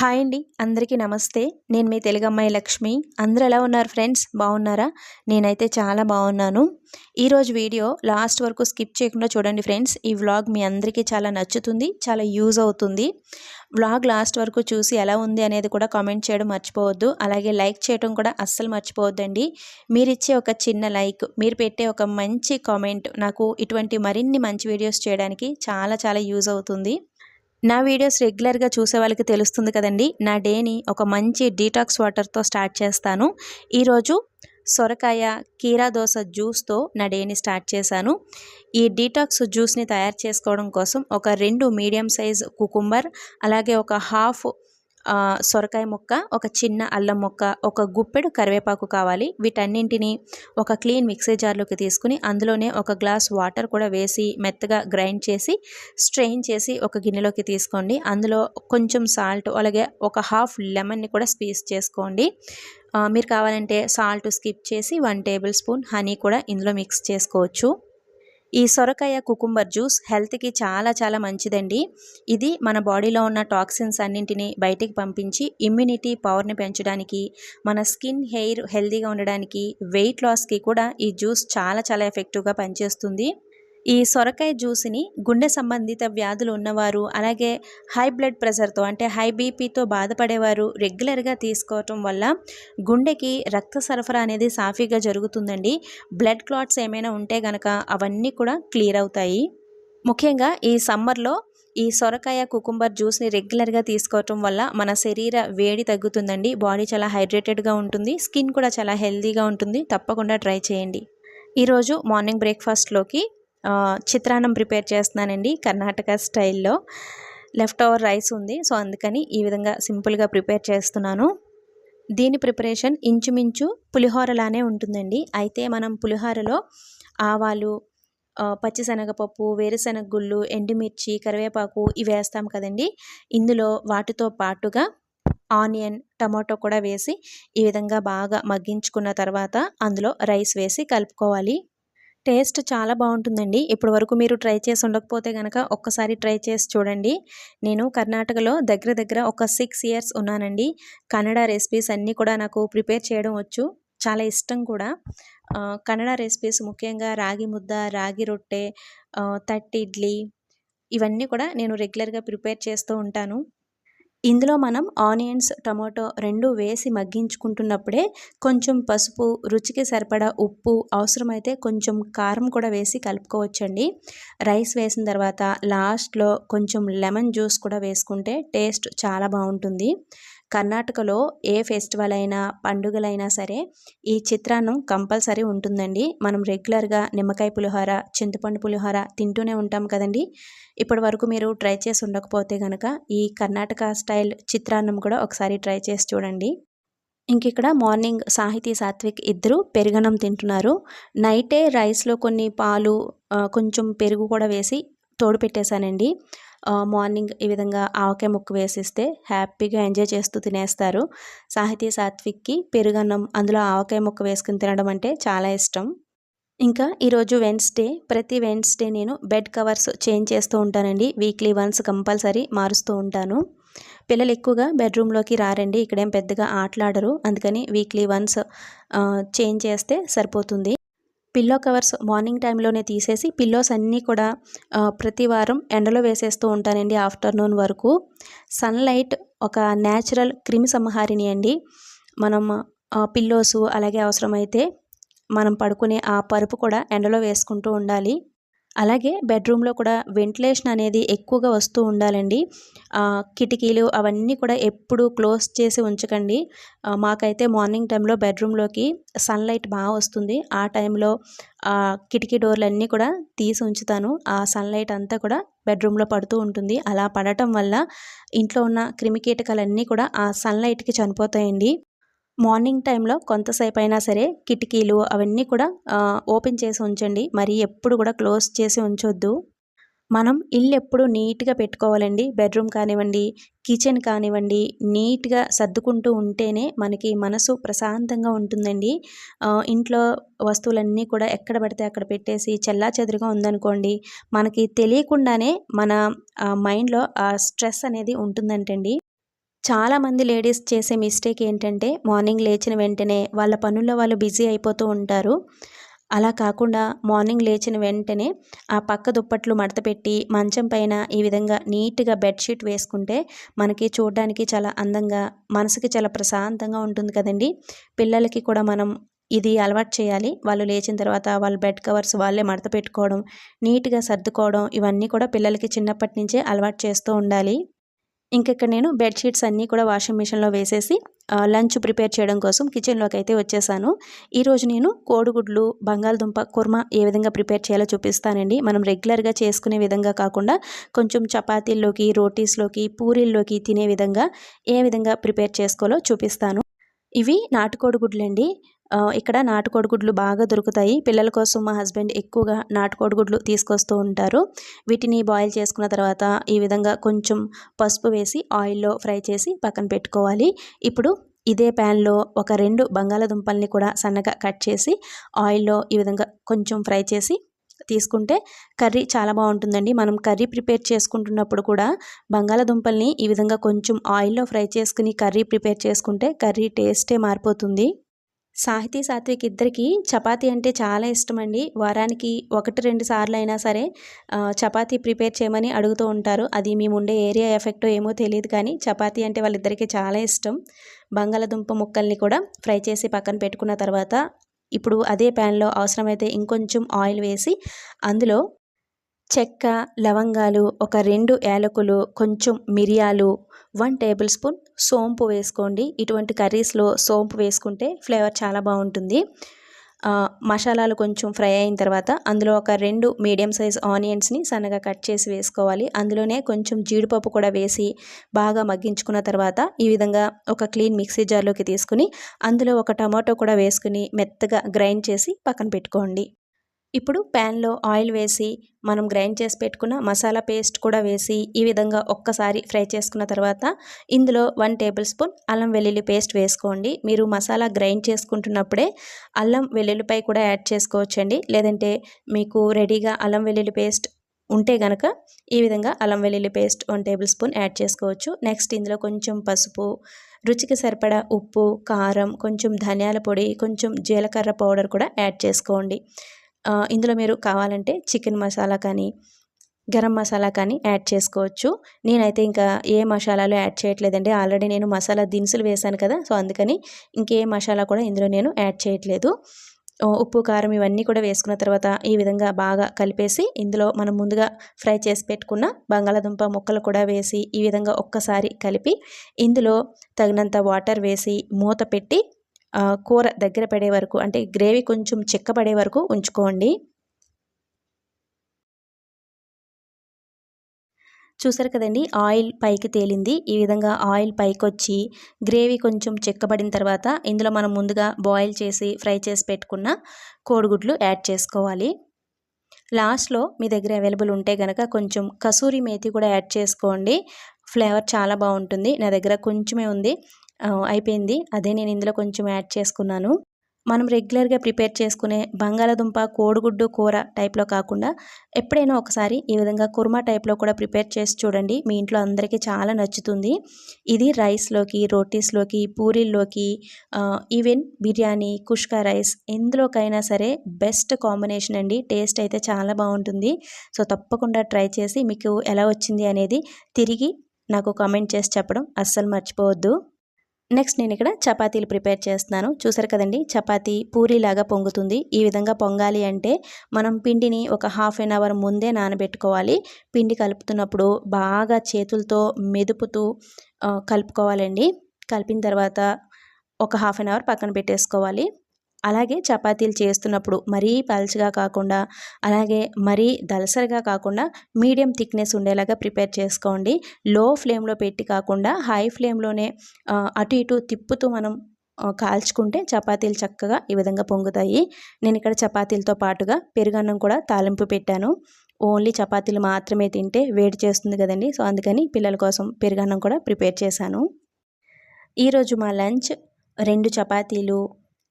Hi అండి అందరికీ నమస్తే. నేను మీ తెలుగు అమ్మాయి లక్ష్మి. అందరూ ఎలా ఉన్నారు ఫ్రెండ్స్? బాగున్నారా? నేనైతే చాలా బాగున్నాను. ఈరోజు వీడియో లాస్ట్ వరకు స్కిప్ చేయకుండా చూడండి ఫ్రెండ్స్. ఈ వ్లాగ్ మీ అందరికీ చాలా నచ్చుతుంది చాలా యూజ్ అవుతుంది. వ్లాగ్ లాస్ట్ వరకు చూసి ఎలా ఉంది అనేది కూడా కామెంట్ చేయడం మర్చిపోవద్దు. అలాగే లైక్ చేయడం కూడా అస్సలు మర్చిపోవద్దండి. మీరు ఇచ్చే ఒక చిన్న లైక్ మీరు పెట్టే ఒక మంచి కామెంట్ నాకు ఇటువంటి మరిన్ని మంచి వీడియోస్ చేయడానికి చాలా చాలా యూజ్ అవుతుంది. నా వీడియోస్ రెగ్యులర్గా చూసే వాళ్ళకి తెలుస్తుంది కదండి. నా డేని ఒక మంచి డీటాక్స్ వాటర్తో స్టార్ట్ చేస్తాను. ఈరోజు సొరకాయ కీరా దోశ జ్యూస్తో నా డేని స్టార్ట్ చేశాను. ఈ డీటాక్స్ జ్యూస్ని తయారు చేసుకోవడం కోసం ఒక రెండు మీడియం సైజ్ కుకుంబర్ అలాగే ఒక హాఫ్ సొరకాయ ముక్క ఒక చిన్న అల్లం ముక్క ఒక గుప్పెడు కరివేపాకు కావాలి. వీటన్నింటినీ ఒక క్లీన్ మిక్సీ జార్లోకి తీసుకుని అందులోనే ఒక గ్లాస్ వాటర్ కూడా వేసి మెత్తగా గ్రైండ్ చేసి స్ట్రెయిన్ చేసి ఒక గిన్నెలోకి తీసుకోండి. అందులో కొంచెం సాల్ట్ అలాగే ఒక హాఫ్ లెమన్ని కూడా స్పీస్ చేసుకోండి. మీరు కావాలంటే సాల్ట్ స్కిప్ చేసి వన్ టేబుల్ స్పూన్ హనీ కూడా ఇందులో మిక్స్ చేసుకోవచ్చు. ఈ సొరకాయ కుకుంబర్ జ్యూస్ హెల్త్కి చాలా చాలా మంచిదండి. ఇది మన బాడీలో ఉన్న టాక్సిన్స్ అన్నింటినీ బయటికి పంపించి ఇమ్యూనిటీ పవర్ని పెంచడానికి మన స్కిన్ హెయిర్ హెల్తీగా ఉండడానికి వెయిట్ లాస్కి కూడా ఈ జ్యూస్ చాలా చాలా ఎఫెక్టివ్గా పనిచేస్తుంది. ఈ సొరకాయ జ్యూస్ని గుండె సంబంధిత వ్యాధులు ఉన్నవారు అలాగే హై బ్లడ్ ప్రెషర్తో అంటే హై బీపీతో బాధపడేవారు రెగ్యులర్గా తీసుకోవటం వల్ల గుండెకి రక్త సరఫరా అనేది సాఫీగా జరుగుతుందండి. బ్లడ్ క్లాట్స్ ఏమైనా ఉంటే గనక అవన్నీ కూడా క్లియర్ అవుతాయి. ముఖ్యంగా ఈ సమ్మర్లో ఈ సొరకాయ కుకుంబర్ జ్యూస్ని రెగ్యులర్గా తీసుకోవటం వల్ల మన శరీర వేడి తగ్గుతుందండి. బాడీ చాలా హైడ్రేటెడ్గా ఉంటుంది. స్కిన్ కూడా చాలా హెల్తీగా ఉంటుంది. తప్పకుండా ట్రై చేయండి. ఈరోజు మార్నింగ్ బ్రేక్ఫాస్ట్లోకి చిత్రాన్నం ప్రిపేర్ చేస్తున్నానండి కర్ణాటక స్టైల్లో. లెఫ్ట్ ఓవర్ రైస్ ఉంది సో అందుకని ఈ విధంగా సింపుల్గా ప్రిపేర్ చేస్తున్నాను. దీని ప్రిపరేషన్ ఇంచుమించు పులిహోరలానే ఉంటుందండి. అయితే మనం పులిహోరలో ఆవాలు పచ్చిశనగపప్పు వేరుశనగ గుళ్ళు ఎండుమిర్చి కరివేపాకు ఇవి వేస్తాం కదండి. ఇందులో వాటితో పాటుగా ఆనియన్ టమాటో కూడా వేసి ఈ విధంగా బాగా మగ్గించుకున్న తర్వాత అందులో రైస్ వేసి కలుపుకోవాలి. టేస్ట్ చాలా బాగుంటుందండి. ఇప్పటి వరకు మీరు ట్రై చేసి ఉండకపోతే కనుక ఒక్కసారి ట్రై చేసి చూడండి. నేను కర్ణాటకలో దగ్గర దగ్గర ఒక సిక్స్ ఇయర్స్ ఉన్నానండి. కన్నడ రెసిపీస్ అన్నీ కూడా నాకు ప్రిపేర్ చేయడం వచ్చు. చాలా ఇష్టం కూడా. కన్నడ రెసిపీస్ ముఖ్యంగా రాగి ముద్ద రాగి రొట్టె తట్టి ఇడ్లీ ఇవన్నీ కూడా నేను రెగ్యులర్గా ప్రిపేర్ చేస్తూ ఉంటాను. ఇందులో మనం ఆనియన్స్ టమాటో రెండు వేసి మగ్గించుకుంటున్నప్పుడే కొంచెం పసుపు రుచికి సరిపడా ఉప్పు అవసరమైతే కొంచెం కారం కూడా వేసి కలుపుకోవచ్చండి. రైస్ వేసిన తర్వాత లాస్ట్లో కొంచెం లెమన్ జ్యూస్ కూడా వేసుకుంటే టేస్ట్ చాలా బాగుంటుంది. కర్ణాటకలో ఏ ఫెస్టివల్ అయినా పండుగలైనా సరే ఈ చిత్రాన్నం కంపల్సరీ ఉంటుందండి. మనం రెగ్యులర్గా నిమ్మకాయ పులిహోర చింతపండు పులిహోర తింటూనే ఉంటాం కదండి. ఇప్పటి వరకు మీరు ట్రై చేసి ఉండకపోతే కనుక ఈ కర్ణాటక స్టైల్ చిత్రాన్నం కూడా ఒకసారి ట్రై చేసి చూడండి. ఇంక ఇక్కడ మార్నింగ్ సాహితీ సాత్విక్ ఇద్దరు పెరుగన్నం తింటున్నారు. నైటే రైస్లో కొన్ని పాలు కొంచెం పెరుగు కూడా వేసి తోడు పెట్టేశానండి మార్నింగ్ ఈ విధంగా ఆవకాయ ముక్క వేసిస్తే హ్యాపీగా ఎంజాయ్ చేస్తూ తినేస్తారు. సాహితీ సాత్విక్కి పెరుగన్నం అందులో ఆవకాయ ముక్క వేసుకుని తినడం అంటే చాలా ఇష్టం. ఇంకా ఈరోజు వెన్స్డే ప్రతి వెన్స్డే నేను బెడ్ కవర్స్ చేంజ్ చేస్తూ ఉంటానండి. వీక్లీ వన్స్ కంపల్సరీ మారుస్తూ ఉంటాను. పిల్లలు ఎక్కువగా బెడ్రూమ్లోకి రారండి. ఇక్కడేం పెద్దగా ఆటలాడరు. అందుకని వీక్లీ వన్స్ చేంజ్ చేస్తే సరిపోతుంది. పిల్లో కవర్స్ మార్నింగ్ టైంలోనే తీసేసి పిల్లోస్ అన్నీ కూడా ప్రతి వారం ఎండలో వేసేస్తూ ఉంటానండి ఆఫ్టర్నూన్ వరకు. సన్లైట్ ఒక న్యాచురల్ క్రిమి సంహారిణి అండి. మనం పిల్లోసు అలాగే అవసరమైతే మనం పడుకునే ఆ పరుపు కూడా ఎండలో వేసుకుంటూ ఉండాలి. అలాగే బెడ్రూమ్లో కూడా వెంటిలేషన్ అనేది ఎక్కువగా వస్తూ ఉండాలండి. కిటికీలు అవన్నీ కూడా ఎప్పుడు క్లోజ్ చేసి ఉంచకండి. మాకైతే మార్నింగ్ టైంలో బెడ్రూమ్లోకి సన్లైట్ బాగా వస్తుంది. ఆ టైంలో కిటికీ డోర్లు అన్నీ కూడా తీసి ఉంచుతాను. ఆ సన్లైట్ అంతా కూడా బెడ్రూమ్లో పడుతూ ఉంటుంది. అలా పడటం వల్ల ఇంట్లో ఉన్న క్రిమికీటకాలన్నీ కూడా ఆ సన్లైట్కి చనిపోతాయండి. మార్నింగ్ టైంలో కొంతసేపు అయినా సరే కిటికీలు అవన్నీ కూడా ఓపెన్ చేసి ఉంచండి. మరి ఎప్పుడు కూడా క్లోజ్ చేసి ఉంచొద్దు. మనం ఇల్లు ఎప్పుడు నీట్గా పెట్టుకోవాలండి. బెడ్రూమ్ కానివ్వండి కిచెన్ కానివ్వండి నీట్గా సర్దుకుంటూ ఉంటేనే మనకి మనసు ప్రశాంతంగా ఉంటుందండి. ఇంట్లో వస్తువులన్నీ కూడా ఎక్కడ పడితే అక్కడ పెట్టేసి చెల్లా చెదురుగా ఉందనుకోండి మనకి తెలియకుండానే మన మైండ్లో ఆ స్ట్రెస్ అనేది ఉంటుందంటండి. చాలామంది లేడీస్ చేసే మిస్టేక్ ఏంటంటే మార్నింగ్ లేచిన వెంటనే వాళ్ళ పనుల్లో వాళ్ళు బిజీ అయిపోతూ ఉంటారు. అలా కాకుండా మార్నింగ్ లేచిన వెంటనే ఆ పక్క దుప్పట్లు మడత పెట్టి మంచం పైన ఈ విధంగా నీట్గా బెడ్షీట్ వేసుకుంటే మనకి చూడడానికి చాలా అందంగా మనసుకి చాలా ప్రశాంతంగా ఉంటుంది కదండి. పిల్లలకి కూడా మనం ఇది అలవాటు చేయాలి. వాళ్ళు లేచిన తర్వాత వాళ్ళ బెడ్ కవర్స్ వాళ్ళే మడత పెట్టుకోవడం నీట్గా సర్దుకోవడం ఇవన్నీ కూడా పిల్లలకి చిన్నప్పటి నుంచే అలవాటు చేస్తూ ఉండాలి. ఇంకెక్కడ నేను బెడ్షీట్స్ అన్నీ కూడా వాషింగ్ మిషన్లో వేసేసి లంచ్ ప్రిపేర్ చేయడం కోసం కిచెన్లోకి అయితే వచ్చేసాను. ఈరోజు నేను కోడిగుడ్లు బంగాళదుంప కుర్మా ఏ విధంగా ప్రిపేర్ చేయాలో చూపిస్తానండి. మనం రెగ్యులర్గా చేసుకునే విధంగా కాకుండా కొంచెం చపాతీల్లోకి రోటీస్లోకి పూరీల్లోకి తినే విధంగా ఏ విధంగా ప్రిపేర్ చేసుకోవాలో చూపిస్తాను. ఇవి నాటుకోడి గుడ్లండి ఇక్కడ నాటుకోడి గుడ్లు బాగా దొరుకుతాయి. పిల్లల కోసం మా హస్బెండ్ ఎక్కువగా నాటుకోడి గుడ్లు తీసుకొస్తూ ఉంటారు. వీటిని బాయిల్ చేసుకున్న తర్వాత ఈ విధంగా కొంచెం పసుపు వేసి ఆయిల్లో ఫ్రై చేసి పక్కన పెట్టుకోవాలి. ఇప్పుడు ఇదే ప్యాన్లో ఒక రెండు బంగాళదుంపల్ని కూడా సన్నగా కట్ చేసి ఆయిల్లో ఈ విధంగా కొంచెం ఫ్రై చేసి తీసుకుంటే కర్రీ చాలా బాగుంటుందండి. మనం కర్రీ ప్రిపేర్ చేసుకుంటున్నప్పుడు కూడా బంగాళదుంపల్ని ఈ విధంగా కొంచెం ఆయిల్లో ఫ్రై చేసుకుని కర్రీ ప్రిపేర్ చేసుకుంటే కర్రీ టేస్టే మారిపోతుంది. సాహితీ సాత్విక్ ఇద్దరికి చపాతీ అంటే చాలా ఇష్టం అండి వారానికి ఒకటి రెండు సార్లు అయినా సరే చపాతీ ప్రిపేర్ చేయమని అడుగుతూ ఉంటారు. అది మేము ఉండే ఏరియా ఎఫెక్టో ఏమో తెలియదు కానీ చపాతీ అంటే వాళ్ళిద్దరికీ చాలా ఇష్టం. బంగాళదుంప ముక్కల్ని కూడా ఫ్రై చేసి పక్కన పెట్టుకున్న తర్వాత ఇప్పుడు అదే ప్యాన్లో అవసరమైతే ఇంకొంచెం ఆయిల్ వేసి అందులో చెక్క లవంగాలు ఒక రెండు యాలకులు కొంచెం మిరియాలు వన్ టేబుల్ స్పూన్ సోంపు వేసుకోండి. ఇటువంటి కర్రీస్లో సోంపు వేసుకుంటే ఫ్లేవర్ చాలా బాగుంటుంది. మసాలాలు కొంచెం ఫ్రై అయిన తర్వాత అందులో ఒక రెండు మీడియం సైజ్ ఆనియన్స్ని సన్నగా కట్ చేసి వేసుకోవాలి. అందులోనే కొంచెం జీడిపప్పు కూడా వేసి బాగా మగ్గించుకున్న తర్వాత ఈ విధంగా ఒక క్లీన్ మిక్సీ జార్లోకి తీసుకుని అందులో ఒక టమాటో కూడా వేసుకుని మెత్తగా గ్రైండ్ చేసి పక్కన పెట్టుకోండి. ఇప్పుడు ప్యాన్లో ఆయిల్ వేసి మనం గ్రైండ్ చేసి పెట్టుకున్న మసాలా పేస్ట్ కూడా వేసి ఈ విధంగా ఒక్కసారి ఫ్రై చేసుకున్న తర్వాత ఇందులో వన్ టేబుల్ స్పూన్ అల్లం వెల్లుల్లి పేస్ట్ వేసుకోండి. మీరు మసాలా గ్రైండ్ చేసుకుంటున్నప్పుడే అల్లం వెల్లుల్లిపై కూడా యాడ్ చేసుకోవచ్చండి. లేదంటే మీకు రెడీగా అల్లం వెల్లుల్లి పేస్ట్ ఉంటే గనక ఈ విధంగా అల్లం వెల్లుల్లి paste one tablespoon add చేసుకోవచ్చు. నెక్స్ట్ ఇందులో కొంచెం పసుపు రుచికి సరిపడా ఉప్పు కారం కొంచెం ధనియాల పొడి కొంచెం జీలకర్ర పౌడర్ కూడా యాడ్ చేసుకోండి. ఇందులో మీరు కావాలంటే చికెన్ మసాలా కానీ గరం మసాలా కానీ యాడ్ చేసుకోవచ్చు. నేనైతే ఇంకా ఏ మసాలాలు యాడ్ చేయట్లేదండి. ఆల్రెడీ నేను మసాలా దినుసులు వేశాను కదా సో అందుకని ఇంకే మసాలా కూడా ఇందులో నేను యాడ్ చేయట్లేదు. ఉప్పు కారం ఇవన్నీ కూడా వేసుకున్న తర్వాత ఈ విధంగా బాగా కలిపేసి ఇందులో మనం ముందుగా ఫ్రై చేసి పెట్టుకున్న బంగాళాదుంప ముక్కలు కూడా వేసి ఈ విధంగా ఒక్కసారి కలిపి ఇందులో తగినంత వాటర్ వేసి మూత పెట్టి కూర దగ్గర పడే వరకు అంటే గ్రేవీ కొంచెం చిక్కపడే వరకు ఉంచుకోండి. చూసారు కదండి ఆయిల్ పైకి తేలింది. ఈ విధంగా ఆయిల్ పైకి వచ్చి గ్రేవీ కొంచెం చెక్కబడిన తర్వాత ఇందులో మనం ముందుగా బాయిల్ చేసి ఫ్రై చేసి పెట్టుకున్న కోడిగుడ్లు యాడ్ చేసుకోవాలి. లాస్ట్లో మీ దగ్గర అవైలబుల్ ఉంటే కనుక కొంచెం కసూరి మేతి కూడా యాడ్ చేసుకోండి. ఫ్లేవర్ చాలా బాగుంటుంది. నా దగ్గర కొంచెమే ఉంది. అయిపోయింది. అదే నేను ఇందులో కొంచెం యాడ్ చేసుకున్నాను. మనం రెగ్యులర్గా ప్రిపేర్ చేసుకునే బంగాళదుంప కోడిగుడ్డు కూర టైప్లో కాకుండా ఎప్పుడైనా ఒకసారి ఈ విధంగా కుర్మా టైప్లో కూడా ప్రిపేర్ చేసి చూడండి. మీ ఇంట్లో అందరికీ చాలా నచ్చుతుంది. ఇది రైస్లోకి రోటీస్లోకి పూరీల్లోకి ఈవెన్ బిర్యానీ కుష్కా రైస్ ఎందులోకైనా సరే బెస్ట్ కాంబినేషన్ అండి. టేస్ట్ అయితే చాలా బాగుంటుంది. సో తప్పకుండా ట్రై చేసి మీకు ఎలా వచ్చింది అనేది తిరిగి నాకు కామెంట్ చేసి చెప్పడం అస్సలు మర్చిపోవద్దు. నెక్స్ట్ నేను ఇక్కడ చపాతీలు ప్రిపేర్ చేస్తున్నాను. చూసారు కదండి? చపాతీ పూరీలాగా పొంగుతుంది. ఈ విధంగా పొంగాలి అంటే మనం పిండిని ఒక హాఫ్ అన్ అవర్ ముందే నానబెట్టుకోవాలి. పిండి కలుపుతున్నప్పుడు బాగా చేతులతో మెదుపుతూ కలుపుకోవాలండి. కలిపిన తర్వాత ఒక హాఫ్ అన్ అవర్ పక్కన పెట్టేసుకోవాలి. అలాగే చపాతీలు చేస్తున్నప్పుడు మరీ పల్చగా కాకుండా అలాగే మరీ దలసరిగా కాకుండా మీడియం థిక్నెస్ ఉండేలాగా ప్రిపేర్ చేసుకోండి. లో ఫ్లేమ్లో పెట్టి కాకుండా హై ఫ్లేమ్లోనే అటు ఇటు తిప్పుతూ మనం కాల్చుకుంటే చపాతీలు చక్కగా ఈ విధంగా పొంగుతాయి. నేను ఇక్కడ చపాతీలతో పాటుగా పెరుగన్నం కూడా తాలింపు పెట్టాను. ఓన్లీ చపాతీలు మాత్రమే తింటే వేడి చేస్తుంది కదండి సో అందుకని పిల్లల కోసం పెరుగన్నం కూడా ప్రిపేర్ చేశాను. ఈరోజు మా లంచ్ రెండు చపాతీలు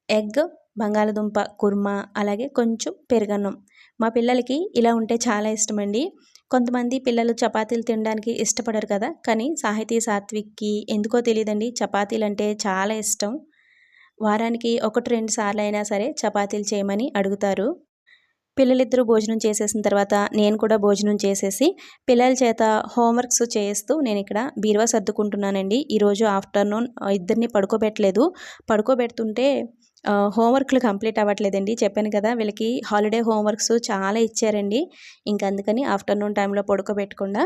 ఎగ్ బంగాళదుంప కుర్మా అలాగే కొంచెం పెరుగన్నం. మా పిల్లలకి ఇలా ఉంటే చాలా ఇష్టమండి. కొంతమంది పిల్లలు చపాతీలు తినడానికి ఇష్టపడరు కదా కానీ సాహితీ సాత్విక్కి ఎందుకో తెలియదండి. చపాతీలు అంటే చాలా ఇష్టం. వారానికి ఒకటి రెండు సార్లు అయినా సరే చపాతీలు చేయమని అడుగుతారు. పిల్లలిద్దరూ భోజనం చేసేసిన తర్వాత నేను కూడా భోజనం చేసేసి పిల్లల చేత హోంవర్క్స్ చేస్తూ నేను ఇక్కడ బీరువా సర్దుకుంటున్నానండి. ఈరోజు ఆఫ్టర్నూన్ ఇద్దరిని పడుకోబెట్టలేదు. పడుకోబెడుతుంటే హోంవర్క్లు కంప్లీట్ అవ్వట్లేదండి. చెప్పాను కదా వీళ్ళకి హాలిడే హోంవర్క్స్ చాలా ఇచ్చారండి. ఇంక అందుకని ఆఫ్టర్నూన్ టైంలో పడుకోబెట్టకుండా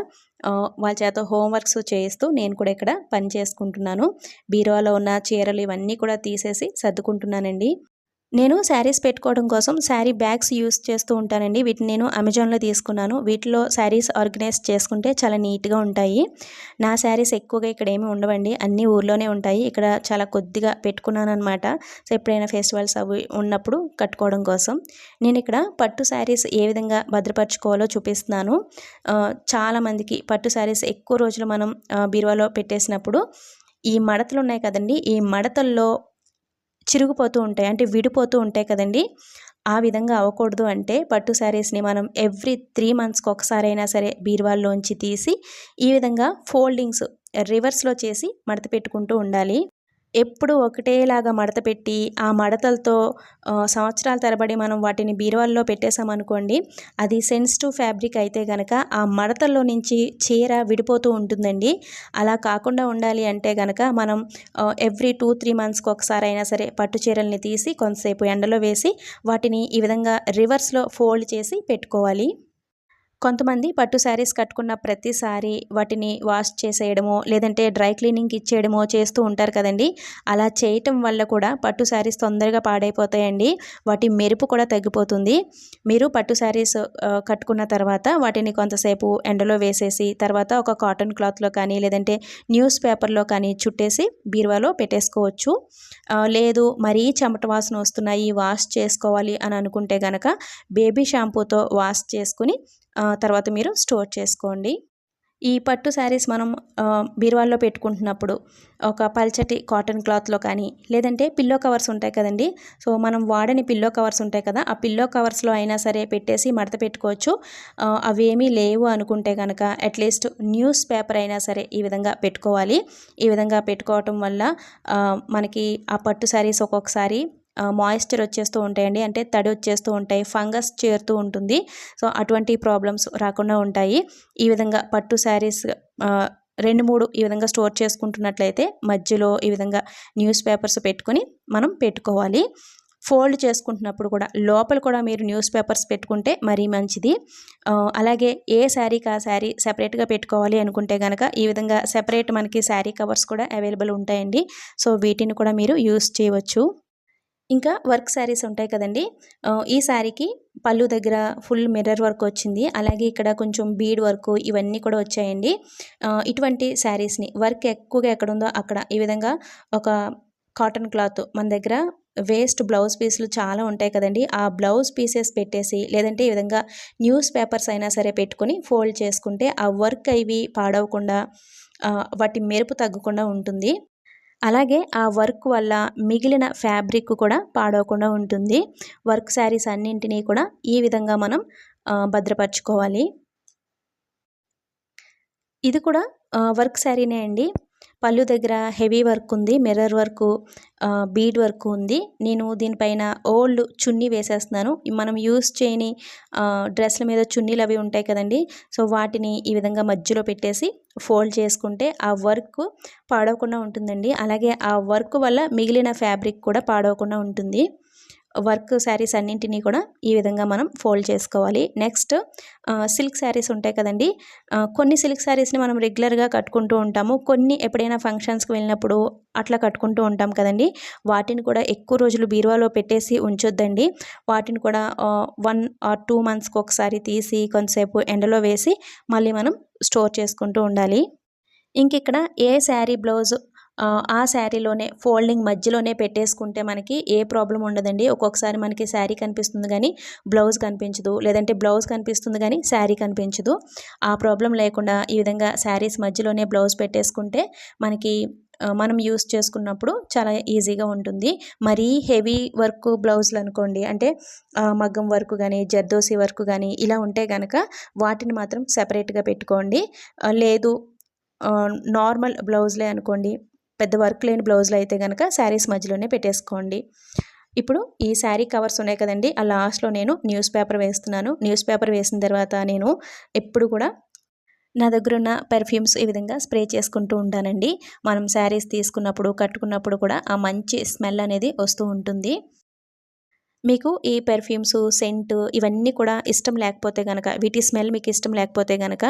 వాళ్ళ చేత హోంవర్క్స్ చేస్తూ నేను కూడా ఇక్కడ పని చేసుకుంటున్నాను. బీరువాలో ఉన్న చీరలు ఇవన్నీ కూడా తీసేసి సర్దుకుంటున్నానండి. నేను శారీస్ పెట్టుకోవడం కోసం శారీ బ్యాగ్స్ యూస్ చేస్తూ ఉంటానండి. వీటిని నేను అమెజాన్లో తీసుకున్నాను. వీటిలో శారీస్ ఆర్గనైజ్ చేసుకుంటే చాలా నీట్గా ఉంటాయి. నా శారీస్ ఎక్కువగా ఇక్కడ ఏమి ఉండవండి. అన్నీ ఊర్లోనే ఉంటాయి. ఇక్కడ చాలా కొద్దిగా పెట్టుకున్నాను అనమాట సో ఎప్పుడైనా ఫెస్టివల్స్ అవి ఉన్నప్పుడు కట్టుకోవడం కోసం. నేను ఇక్కడ పట్టు శారీస్ ఏ విధంగా భద్రపరచుకోవాలో చూపిస్తున్నాను. చాలామందికి పట్టు శారీస్ ఎక్కువ రోజులు మనం బీరువాలో పెట్టేసినప్పుడు ఈ మడతలు ఉన్నాయి కదండి. ఈ మడతల్లో చిరిగిపోతూ ఉంటాయి. అంటే విడిపోతూ ఉంటాయి కదండి. ఆ విధంగా అవ్వకూడదు అంటే పట్టు శారీస్ని మనం ఎవ్రీ త్రీ మంత్స్కి ఒకసారి అయినా సరే బీరువాల్లోంచి తీసి ఈ విధంగా ఫోల్డింగ్స్ రివర్స్లో చేసి మడత పెట్టుకుంటూ ఉండాలి. ఎప్పుడు ఒకటేలాగా మడత పెట్టి ఆ మడతలతో సంవత్సరాల తరబడి మనం వాటిని బీరువాల్లో పెట్టేసామనుకోండి అది సెన్సిటివ్ ఫ్యాబ్రిక్ అయితే కనుక ఆ మడతల్లో నుంచి చీర విడిపోతూ ఉంటుందండి. అలా కాకుండా ఉండాలి అంటే కనుక మనం ఎవ్రీ టూ త్రీ మంత్స్కి ఒకసారి అయినా సరే పట్టు చీరల్ని తీసి కొంతసేపు ఎండలో వేసి వాటిని ఈ విధంగా రివర్స్లో ఫోల్డ్ చేసి పెట్టుకోవాలి. కొంతమంది పట్టు శారీస్ కట్టుకున్న ప్రతిసారి వాటిని వాష్ చేసేయడమో లేదంటే డ్రై క్లీనింగ్ ఇచ్చేయడమో చేస్తూ ఉంటారు కదండి. అలా చేయటం వల్ల కూడా పట్టు శారీస్ తొందరగా పాడైపోతాయండి. వాటి మెరుపు కూడా తగ్గిపోతుంది. మీరు పట్టు శారీస్ కట్టుకున్న తర్వాత వాటిని కొంతసేపు ఎండలో వేసేసి తర్వాత ఒక కాటన్ క్లాత్లో కానీ లేదంటే న్యూస్ పేపర్లో కానీ చుట్టేసి బీరువాలో పెట్టేసుకోవచ్చు. లేదు మరీ చెమట వాసన వస్తున్నాయి వాష్ చేసుకోవాలి అని అనుకుంటే కనుక బేబీ షాంపూతో వాష్ చేసుకుని తర్వాత మీరు స్టోర్ చేసుకోండి. ఈ పట్టు శారీస్ మనం బీరువాల్లో పెట్టుకుంటున్నప్పుడు ఒక పల్చటి కాటన్ క్లాత్లో కానీ లేదంటే పిల్లో కవర్స్ ఉంటాయి కదండి. సో మనం వాడని పిల్లో కవర్స్ ఉంటాయి కదా ఆ పిల్లో కవర్స్లో అయినా సరే పెట్టేసి మడత పెట్టుకోవచ్చు. అవేమీ లేవు అనుకుంటే కనుక అట్లీస్ట్ న్యూస్ పేపర్ అయినా సరే ఈ విధంగా పెట్టుకోవాలి. ఈ విధంగా పెట్టుకోవటం వల్ల మనకి ఆ పట్టు శారీస్ ఒక్కొక్కసారి మాయిశ్చర్ వచ్చేస్తూ ఉంటాయండి. అంటే తడి వచ్చేస్తూ ఉంటాయి ఫంగస్ చేరుతూ ఉంటుంది. సో అటువంటి ప్రాబ్లమ్స్ రాకుండా ఉంటాయి. ఈ విధంగా పట్టు శారీస్ రెండు మూడు ఈ విధంగా స్టోర్ చేసుకుంటున్నట్లయితే మధ్యలో ఈ విధంగా న్యూస్ పేపర్స్ పెట్టుకొని మనం పెట్టుకోవాలి. ఫోల్డ్ చేసుకుంటున్నప్పుడు కూడా లోపల కూడా మీరు న్యూస్ పేపర్స్ పెట్టుకుంటే మరీ మంచిది. అలాగే ఏ శారీకి ఆ శారీ సెపరేట్గా పెట్టుకోవాలి అనుకుంటే కనుక ఈ విధంగా సెపరేట్ మనకి శారీ కవర్స్ కూడా అవైలబుల్ ఉంటాయండి. సో వీటిని కూడా మీరు యూస్ చేయవచ్చు. ఇంకా వర్క్ శారీస్ ఉంటాయి కదండి. ఈ శారీకి పళ్ళు దగ్గర ఫుల్ మిర్రర్ వర్క్ వచ్చింది. అలాగే ఇక్కడ కొంచెం బీడ్ వర్క్ ఇవన్నీ కూడా వచ్చాయండి. ఇటువంటి శారీస్ని వర్క్ ఎక్కువగా ఎక్కడ ఉందో అక్కడ. ఈ విధంగా ఒక కాటన్ క్లాత్ మన దగ్గర వేస్ట్ బ్లౌజ్ పీసులు చాలా ఉంటాయి కదండి. ఆ బ్లౌజ్ పీసెస్ పెట్టేసి లేదంటే ఈ విధంగా న్యూస్ పేపర్స్ అయినా సరే పెట్టుకొని ఫోల్డ్ చేసుకుంటే ఆ వర్క్ అవి పాడవకుండా వాటి మెరుపు తగ్గకుండా ఉంటుంది. అలాగే ఆ వర్క్ వల్ల మిగిలిన ఫ్యాబ్రిక్ కూడా పాడవకుండా ఉంటుంది. వర్క్ శారీస్ అన్నింటినీ కూడా ఈ విధంగా మనం భద్రపరచుకోవాలి. ఇది కూడా వర్క్ శారీనే అండి. పళ్ళు దగ్గర హెవీ వర్క్ ఉంది మిర్రర్ వర్క్ బీడ్ వర్క్ ఉంది. నేను దీనిపైన ఓల్డ్ చున్నీ వేసేస్తున్నాను. మనం యూస్ చేయని డ్రెస్ల మీద చున్నీలు అవి ఉంటాయి కదండి. సో వాటిని ఈ విధంగా మధ్యలో పెట్టేసి ఫోల్డ్ చేసుకుంటే ఆ వర్క్ పాడవకుండా ఉంటుందండి. అలాగే ఆ వర్క్ వల్ల మిగిలిన ఫ్యాబ్రిక్ కూడా పాడవకుండా ఉంటుంది. వర్క్ శారీస్ అన్నింటినీ కూడా ఈ విధంగా మనం ఫోల్డ్ చేసుకోవాలి. నెక్స్ట్ సిల్క్ శారీస్ ఉంటాయి కదండి. కొన్ని సిల్క్ శారీస్ని మనం రెగ్యులర్గా కట్టుకుంటూ ఉంటాము. కొన్ని ఎప్పుడైనా ఫంక్షన్స్కి వెళ్ళినప్పుడు అట్లా కట్టుకుంటూ ఉంటాం కదండి. వాటిని కూడా ఎక్కువ రోజులు బీరువాలో పెట్టేసి ఉంచొద్దండి. వాటిని కూడా వన్ ఆర్ టూ మంత్స్కి ఒకసారి తీసి కొంతసేపు ఎండలో వేసి మళ్ళీ మనం స్టోర్ చేసుకుంటూ ఉండాలి. ఇంక ఇక్కడ ఏ శారీ బ్లౌజ్ ఆ శారీలోనే ఫోల్డింగ్ మధ్యలోనే పెట్టేసుకుంటే మనకి ఏ ప్రాబ్లం ఉండదండి. ఒక్కొక్కసారి మనకి శారీ కనిపిస్తుంది కానీ బ్లౌజ్ కనిపించదు లేదంటే బ్లౌజ్ కనిపిస్తుంది కానీ శారీ కనిపించదు. ఆ ప్రాబ్లం లేకుండా ఈ విధంగా శారీస్ మధ్యలోనే బ్లౌజ్ పెట్టేసుకుంటే మనకి మనం యూస్ చేసుకున్నప్పుడు చాలా ఈజీగా ఉంటుంది. మరీ హెవీ వర్క్ బ్లౌజులు అనుకోండి అంటే మగ్గం వర్క్ కానీ జర్దోసి వర్క్ కానీ ఇలా ఉంటే కనుక వాటిని మాత్రం సెపరేట్గా పెట్టుకోండి. లేదు నార్మల్ బ్లౌజ్లే అనుకోండి పెద్ద వర్క్ లేని బ్లౌజులు అయితే కనుక శారీస్ మధ్యలోనే పెట్టేసుకోండి. ఇప్పుడు ఈ శారీ కవర్స్ ఉన్నాయి కదండి ఆ లాస్ట్లో నేను న్యూస్ పేపర్ వేస్తున్నాను. న్యూస్ పేపర్ వేసిన తర్వాత నేను ఎప్పుడు కూడా నా దగ్గర ఉన్న పెర్ఫ్యూమ్స్ ఈ విధంగా స్ప్రే చేసుకుంటూ ఉంటానండి. మనం శారీస్ తీసుకున్నప్పుడు కట్టుకున్నప్పుడు కూడా ఆ మంచి స్మెల్ అనేది వస్తూ ఉంటుంది. మీకు ఈ పెర్ఫ్యూమ్స్ సెంట్ ఇవన్నీ కూడా ఇష్టం లేకపోతే కనుక వీటి స్మెల్ మీకు ఇష్టం లేకపోతే కనుక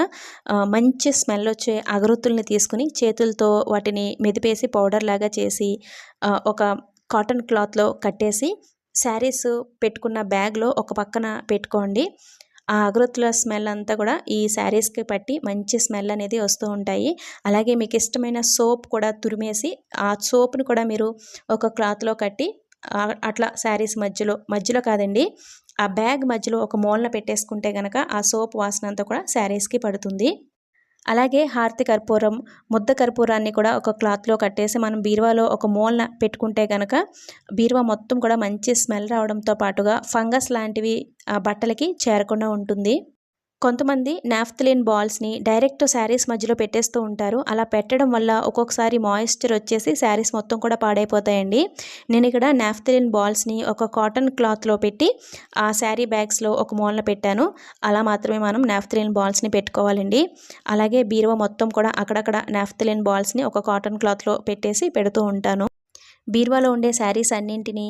మంచి స్మెల్ వచ్చే అగరొత్తుల్ని తీసుకుని చేతులతో వాటిని మెదిపేసి పౌడర్ లాగా చేసి ఒక కాటన్ క్లాత్లో కట్టేసి శారీస్ పెట్టుకున్న బ్యాగ్లో ఒక పక్కన పెట్టుకోండి. ఆ అగరొత్తుల స్మెల్ అంతా కూడా ఈ శారీస్కి పట్టి మంచి స్మెల్ అనేది వస్తూ ఉంటాయి. అలాగే మీకు ఇష్టమైన సోప్ కూడా తురిమేసి ఆ సోప్ని కూడా మీరు ఒక క్లాత్లో కట్టి అట్లా శారీస్ మధ్యలో మధ్యలో కాదండి. ఆ బ్యాగ్ మధ్యలో ఒక మూలన పెట్టేసుకుంటే కనుక ఆ సోప్ వాసన అంతా కూడా శారీస్కి పడుతుంది. అలాగే హారతి కర్పూరం ముద్ద కర్పూరాన్ని కూడా ఒక క్లాత్లో కట్టేసి మనం బీరువాలో ఒక మూలన పెట్టుకుంటే కనుక బీరువా మొత్తం కూడా మంచి స్మెల్ రావడంతో పాటుగా ఫంగస్ లాంటివి ఆ బట్టలకి చేరకుండా ఉంటుంది. కొంతమంది నాఫ్తలిన్ బాల్స్ని డైరెక్ట్ శారీస్ మధ్యలో పెట్టేస్తూ ఉంటారు. అలా పెట్టడం వల్ల ఒక్కొక్కసారి మాయిశ్చర్ వచ్చేసి శారీస్ మొత్తం కూడా పాడైపోతాయండి. నేను ఇక్కడ నాఫ్తలిన్ బాల్స్ని ఒక కాటన్ క్లాత్లో పెట్టి ఆ శారీ బ్యాగ్స్లో ఒక మూలన పెట్టాను. అలా మాత్రమే మనం నాఫ్తలిన్ బాల్స్ని పెట్టుకోవాలండి. అలాగే బీరువా మొత్తం కూడా అక్కడక్కడ నాఫ్తలిన్ బాల్స్ని ఒక కాటన్ క్లాత్లో పెట్టేసి పెడుతూ ఉంటాను. బీరువాలో ఉండే శారీస్ అన్నింటినీ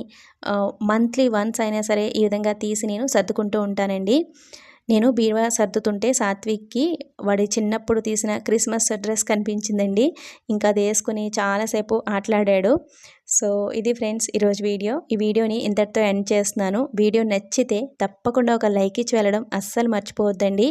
మంత్లీ వన్స్ అయినా సరే ఈ విధంగా తీసి నేను సర్దుకుంటూ ఉంటానండి. నేను బీరువా సర్దుతుంటే సాత్విక్కి వాడి చిన్నప్పుడు తీసిన క్రిస్మస్ డ్రెస్ కనిపించిందండి. ఇంకా అది వేసుకుని చాలాసేపు ఆటలాడాడు. సో ఇది ఫ్రెండ్స్ ఈరోజు వీడియో. ఈ వీడియోని ఇంతటితో ఎండ్ చేస్తున్నాను. వీడియో నచ్చితే తప్పకుండా ఒక లైక్ ఇచ్చి వెళ్ళడం అస్సలు మర్చిపోవద్దండి.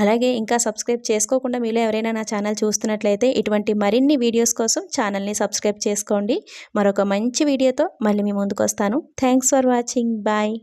అలాగే ఇంకా సబ్స్క్రైబ్ చేసుకోకుండా మీలో ఎవరైనా నా ఛానల్ చూస్తున్నట్లయితే ఇటువంటి మరిన్ని వీడియోస్ కోసం ఛానల్ని సబ్స్క్రైబ్ చేసుకోండి. మరొక మంచి వీడియోతో మళ్ళీ మీ ముందుకు వస్తాను థ్యాంక్స్ ఫర్ వాచింగ్. బాయ్.